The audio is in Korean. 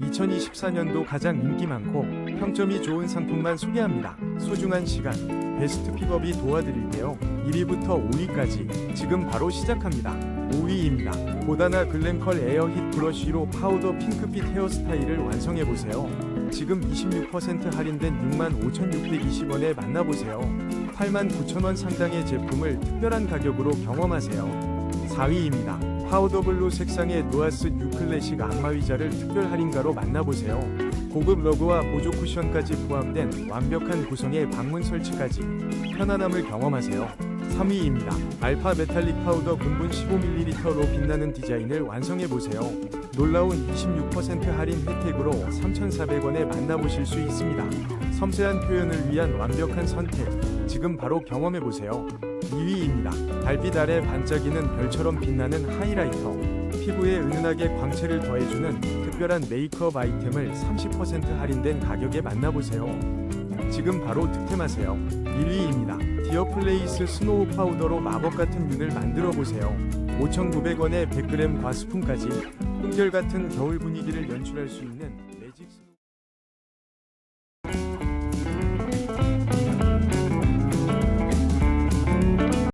2024년도 가장 인기 많고 평점이 좋은 상품만 소개합니다. 소중한 시간, 베스트 픽업이 도와드릴게요. 1위부터 5위까지 지금 바로 시작합니다. 5위입니다. 보다나 글램컬 에어 힛 브러쉬로 파우더 핑크빛 헤어스타일을 완성해보세요. 지금 26% 할인된 65,620원에 만나보세요. 89,000원 상당의 제품을 특별한 가격으로 경험하세요. 4위입니다. 파우더블루 색상의 누아스 뉴 클래식 안마의자를 특별 할인가로 만나보세요. 고급 러그와 보조 쿠션까지 포함된 완벽한 구성의 방문 설치까지 편안함을 경험하세요. 3위입니다. 알파 메탈릭 파우더 분분 15ml로 빛나는 디자인을 완성해보세요. 놀라운 26% 할인 혜택으로 3,400원에 만나보실 수 있습니다. 섬세한 표현을 위한 완벽한 선택. 지금 바로 경험해 보세요. 2위입니다. 달빛 아래 반짝이는 별처럼 빛나는 하이라이터. 피부에 은은하게 광채를 더해주는 특별한 메이크업 아이템을 30% 할인된 가격에 만나보세요. 지금 바로 득템하세요. 1위입니다. 디어플레이스 스노우 파우더로 마법 같은 윤을 만들어 보세요. 5,900원에 100g과 스푼까지 한결 같은 겨울 분위기를 연출할 수 있는